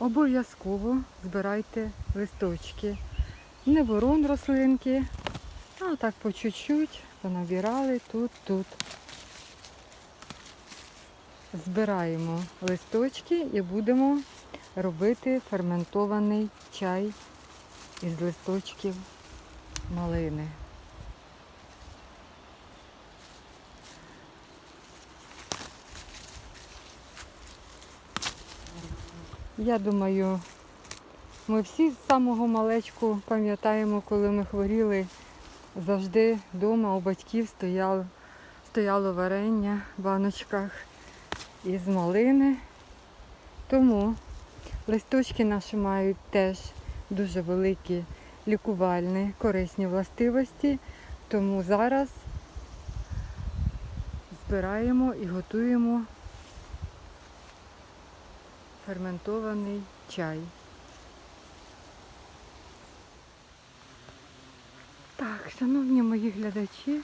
обов'язково збирайте листочки. Не ворон рослинки, а так по чуть-чуть понабирали тут, тут. Збираємо листочки і будемо робити ферментований чай із листочків малини. Я думаю, ми всі з самого малечку пам'ятаємо, коли ми хворіли, завжди вдома у батьків стояло, стояло варення в баночках із малини. Тому листочки наші мають теж дуже великі лікувальні, корисні властивості. Тому зараз збираємо і готуємо ферментований чай. Так, шановні мої глядачі,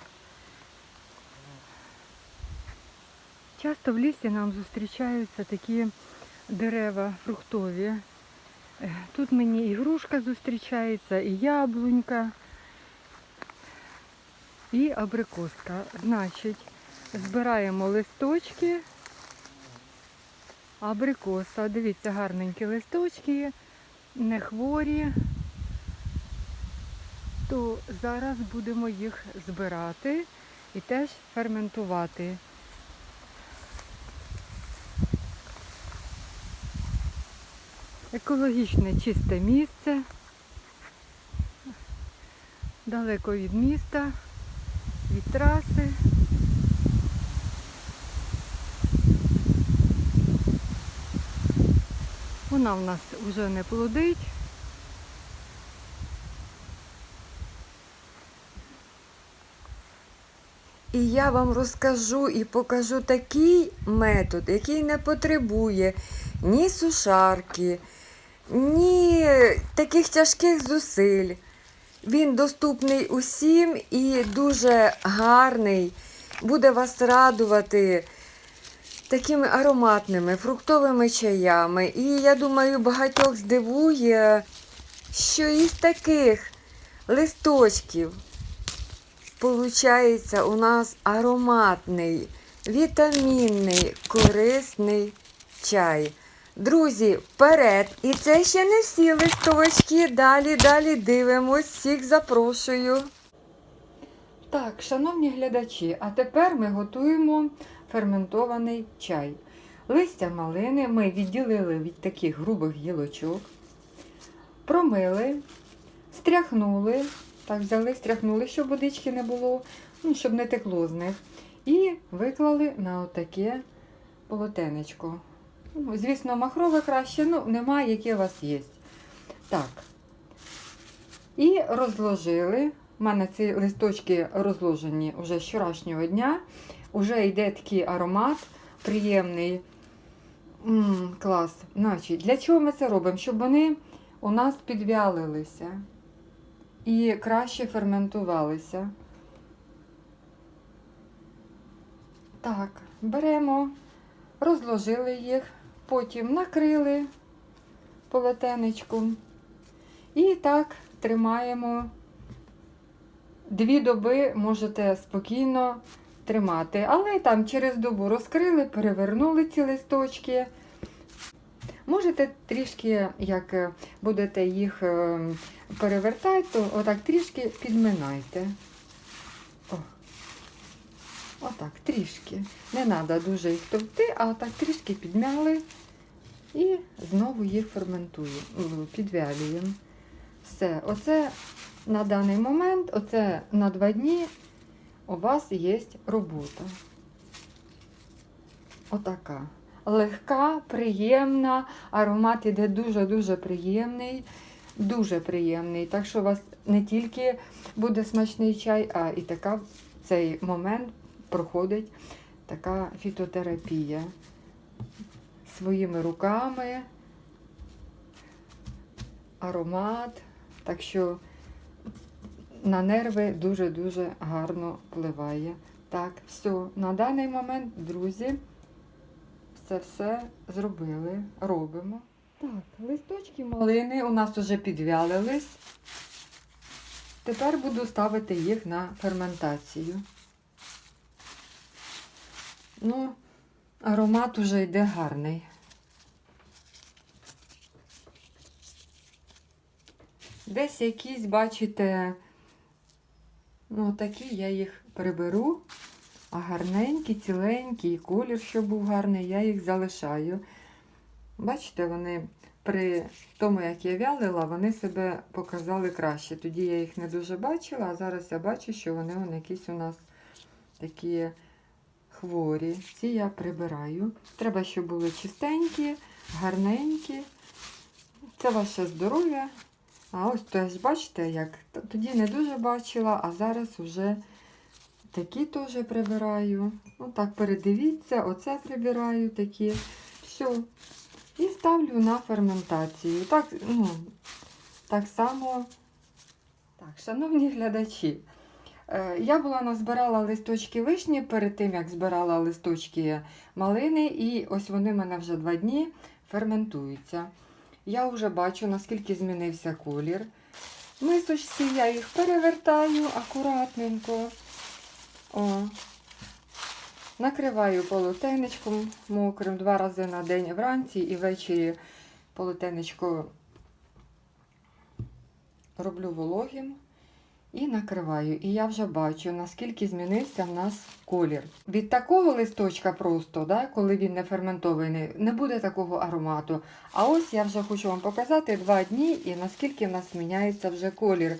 часто в лісі нам зустрічаються такі дерева фруктові. Е, Тут мені і грушка зустрічається, і яблунька, і абрикоска. Значить, збираємо листочки абрикоса. Дивіться, гарненькі листочки, не хворі. То зараз будемо їх збирати і теж ферментувати. Екологічне чисте місце. Далеко від міста, від траси. Вона в нас вже не плодить. І я вам розкажу і покажу такий метод, який не потребує ні сушарки, ні таких тяжких зусиль. Він доступний усім і дуже гарний, буде вас радувати такими ароматними фруктовими чаями. І я думаю, багатьох здивує, що із таких листочків Получається у нас ароматний, вітамінний, корисний чай. Друзі, вперед! І це ще не всі листочки. Далі, далі дивимось, всіх запрошую. Так, шановні глядачі, а тепер ми готуємо ферментований чай. Листя малини ми відділили від таких грубих гілочок, промили, стряхнули, так взяли, стряхнули, щоб водички не було, ну, щоб не текло з них. І виклали на отаке полотенечко. Ну, звісно, махрове краще, ну, немає, яке у вас є. Так. І розложили. У мене ці листочки розложені вже з вчорашнього дня. Уже йде такий аромат приємний. м клас. Значить, для чого ми це робимо? Щоб вони у нас підвялилися і краще ферментувалися. Так, беремо, розложили їх, потім накрили полотенечком. І так тримаємо. Дві доби можете спокійно тримати. Але там через добу розкрили, перевернули ці листочки. Можете трішки, як е, будете їх е, перевертати, то отак трішки підминайте. О. Отак, трішки. Не треба дуже їх товкти, а отак трішки підмяли і знову їх ферментуємо, підвялюємо. Все, оце на даний момент, оце на два дні у вас є робота. Отака. Легка, приємна, аромат іде дуже-дуже приємний, дуже приємний. Так що у вас не тільки буде смачний чай, а і така в цей момент проходить така фітотерапія своїми руками, аромат. Так що на нерви дуже-дуже гарно впливає. Так, все, на даний момент, друзі, це все зробили, робимо. Так, листочки малини у нас вже підвялились. Тепер буду ставити їх на ферментацію. Ну, аромат уже йде гарний. Десь якісь, бачите, ну такі я їх приберу, а гарненькі, ціленькі, і колір, щоб був гарний, я їх залишаю. Бачите, вони при тому, як я вялила, вони себе показали краще. Тоді я їх не дуже бачила, а зараз я бачу, що вони вон якісь у нас такі хворі. Ці я прибираю. Треба, щоб були чистенькі, гарненькі. Це ваше здоров'я. А ось теж бачите, як тоді не дуже бачила, а зараз вже такі теж прибираю. Ну так, передивіться, оце прибираю такі. Все. І ставлю на ферментацію. Так, ну, так само. Так, шановні глядачі, е, я була назбирала листочки вишні перед тим, як збирала листочки малини, і ось вони в мене вже два дні ферментуються. Я вже бачу, наскільки змінився колір. Мисочці я їх перевертаю акуратненько. О. Накриваю полотенечком мокрим два рази на день вранці і ввечері полотенечко роблю вологим і накриваю. І я вже бачу, наскільки змінився в нас колір. Від такого листочка просто, да, коли він не ферментований, не буде такого аромату. А ось я вже хочу вам показати два дні і наскільки в нас міняється вже колір.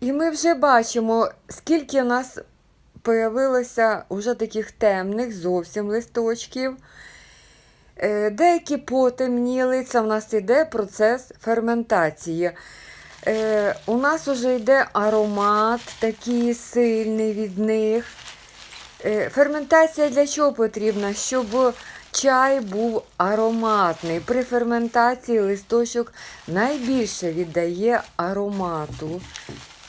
І ми вже бачимо, скільки в нас появилося уже таких темних зовсім листочків. Е, Деякі потемніли, це в нас йде процес ферментації. Е, У нас вже йде аромат такий сильний від них. Е, Ферментація для чого потрібна? Щоб чай був ароматний. При ферментації листочок найбільше віддає аромату.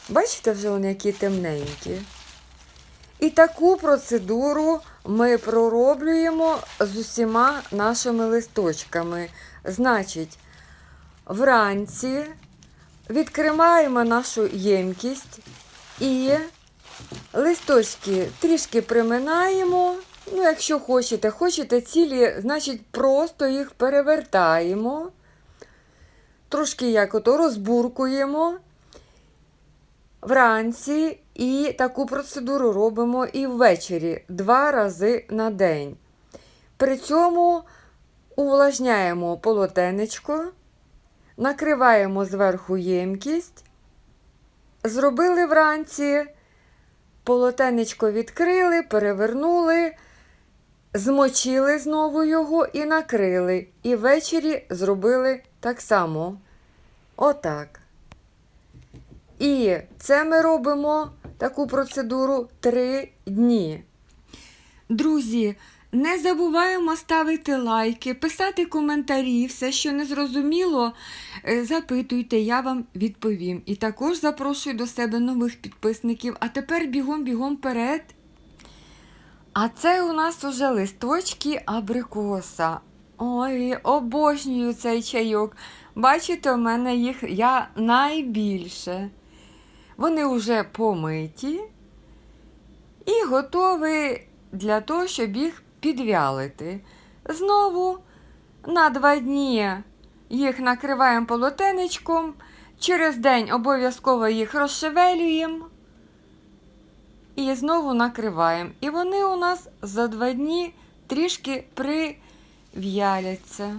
Бачите, вже вони які темненькі. І таку процедуру ми пророблюємо з усіма нашими листочками. Значить, вранці відкриваємо нашу ємкість і листочки трішки приминаємо. Ну, якщо хочете, хочете цілі, значить просто їх перевертаємо. Трошки як ото розбуркуємо вранці і таку процедуру робимо і ввечері два рази на день. При цьому увлажняємо полотенечко, накриваємо зверху ємкість, зробили вранці, полотенечко відкрили, перевернули, змочили знову його і накрили. І ввечері зробили так само. Отак. І це ми робимо таку процедуру 3 дні. Друзі, не забуваємо ставити лайки, писати коментарі, все, що не зрозуміло, е, запитуйте, я вам відповім. І також запрошую до себе нових підписників. А тепер бігом-бігом вперед. А це у нас уже листочки абрикоса. Ой, обожнюю цей чайок. Бачите, у мене їх я найбільше. Вони вже помиті і готові для того, щоб їх підвялити. Знову на два дні їх накриваємо полотенечком, через день обов'язково їх розшевелюємо і знову накриваємо. І вони у нас за два дні трішки прив'яляться.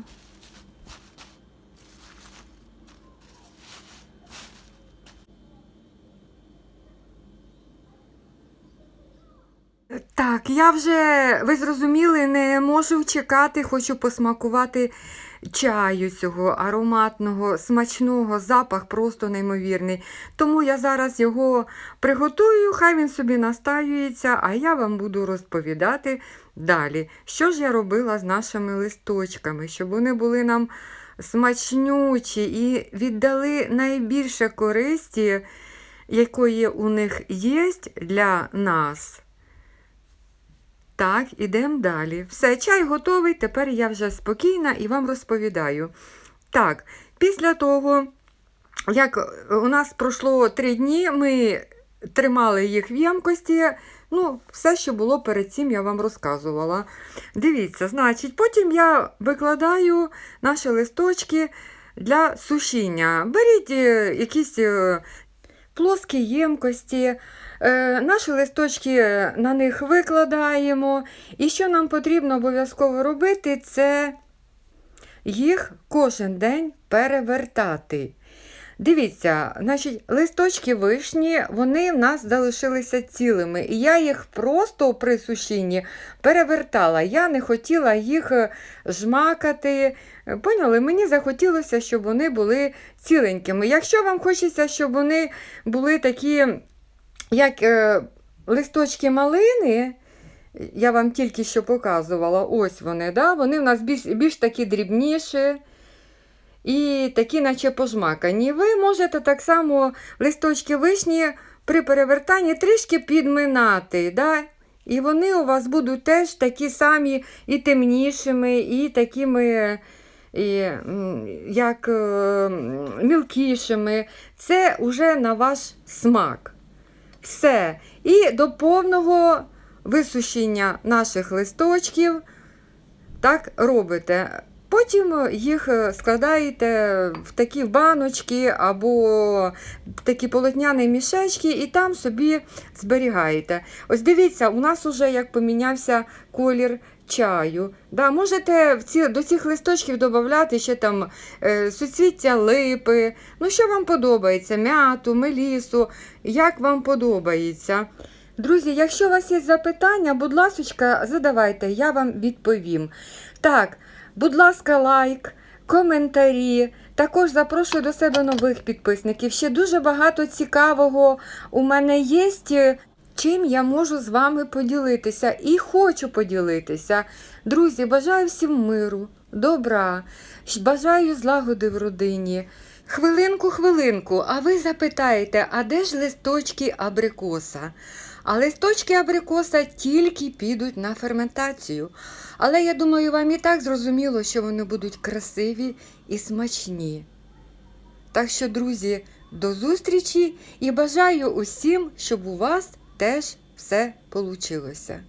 Так, я вже, ви зрозуміли, не можу чекати, хочу посмакувати чаю цього ароматного, смачного, запах просто неймовірний. Тому я зараз його приготую, хай він собі настаюється, а я вам буду розповідати далі, що ж я робила з нашими листочками, щоб вони були нам смачнючі і віддали найбільше користі, якої у них є для нас. Так, ідемо далі. Все, чай готовий, тепер я вже спокійна і вам розповідаю. Так, після того, як у нас пройшло три дні, ми тримали їх в ємкості. Ну, все, що було перед цим, я вам розказувала. Дивіться, значить, потім я викладаю наші листочки для сушіння. Беріть е, якісь е, плоскі ємкості. Е, Наші листочки на них викладаємо. І що нам потрібно обов'язково робити, це їх кожен день перевертати. Дивіться, значить, листочки вишні, вони в нас залишилися цілими. І я їх просто при сушінні перевертала. Я не хотіла їх е, жмакати. Е, Поняли? Мені захотілося, щоб вони були ціленькими. Якщо вам хочеться, щоб вони були такі, як е, листочки малини, я вам тільки що показувала, ось вони, да? вони в нас більш, більш такі дрібніші і такі, наче пожмакані. Ви можете так само листочки вишні при перевертанні трішки підминати. Да? І вони у вас будуть теж такі самі і темнішими, і такими. І, як е, мілкішими, це вже на ваш смак. Все. І до повного висушення наших листочків так робите. Потім їх е, складаєте в такі баночки або в такі полотняні мішечки, і там собі зберігаєте. Ось дивіться, у нас уже як помінявся колір чаю. Да, можете до цих листочків додати ще там е, суцвіття липи. Ну, що вам подобається? М'яту, мелісу, як вам подобається. Друзі, якщо у вас є запитання, будь ласка, задавайте, я вам відповім. Так, будь ласка, лайк, коментарі. Також запрошую до себе нових підписників. Ще дуже багато цікавого у мене є. Чим я можу з вами поділитися і хочу поділитися. Друзі, бажаю всім миру, добра, бажаю злагоди в родині. Хвилинку, хвилинку, а ви запитаєте, а де ж листочки абрикоса? А листочки абрикоса тільки підуть на ферментацію. Але я думаю, вам і так зрозуміло, що вони будуть красиві і смачні. Так що, друзі, до зустрічі і бажаю усім, щоб у вас теж все получилося.